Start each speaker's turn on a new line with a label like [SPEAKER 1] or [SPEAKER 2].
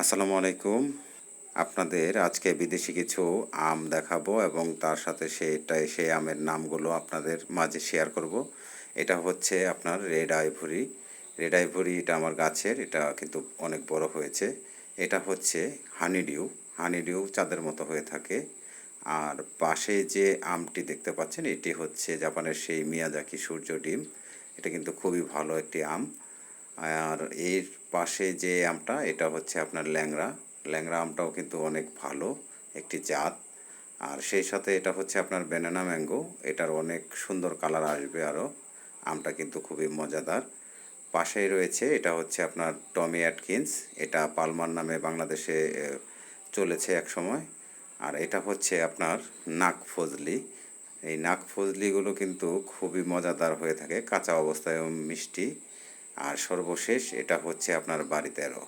[SPEAKER 1] আসসালামু আলাইকুম। আপনাদের আজকে বিদেশি কিছু আম দেখাবো এবং তার সাথে সেটা সেই আমের নামগুলো আপনাদের মাঝে শেয়ার করব। এটা হচ্ছে আপনার রেড আইভরি রেড আইভরি এটা আমার গাছের, এটা কিন্তু অনেক বড় হয়েছে। এটা হচ্ছে হানিডিউ হানিডিউ চাঁদের মতো হয়ে থাকে। আর পাশে যে আমটি দেখতে পাচ্ছেন, এটি হচ্ছে জাপানের সেই মিয়াজাকি সূর্য ডিম। এটা কিন্তু খুবই ভালো একটি আম। আর এর পাশে যে আমটা, এটা হচ্ছে আপনার ল্যাংড়া। ল্যাংড়া আমটাও কিন্তু অনেক ভালো, একটি জাত। আর সেই সাথে এটা হচ্ছে আপনার ব্যানানা ম্যাঙ্গো এটার অনেক সুন্দর কালার আসবে আরও আমটা কিন্তু খুবই মজাদার। পাশেই রয়েছে, এটা হচ্ছে আপনার টমি অ্যাটকিন্স। এটা পালমার নামে বাংলাদেশে চলেছে এক সময়। আর এটা হচ্ছে আপনার নাক ফজলি। এই নাক ফজলিগুলো কিন্তু খুবই মজাদার হয়ে থাকে, কাঁচা অবস্থায় মিষ্টি। আর সর্বশেষ এটা হচ্ছে আপনার বাড়ি তেরো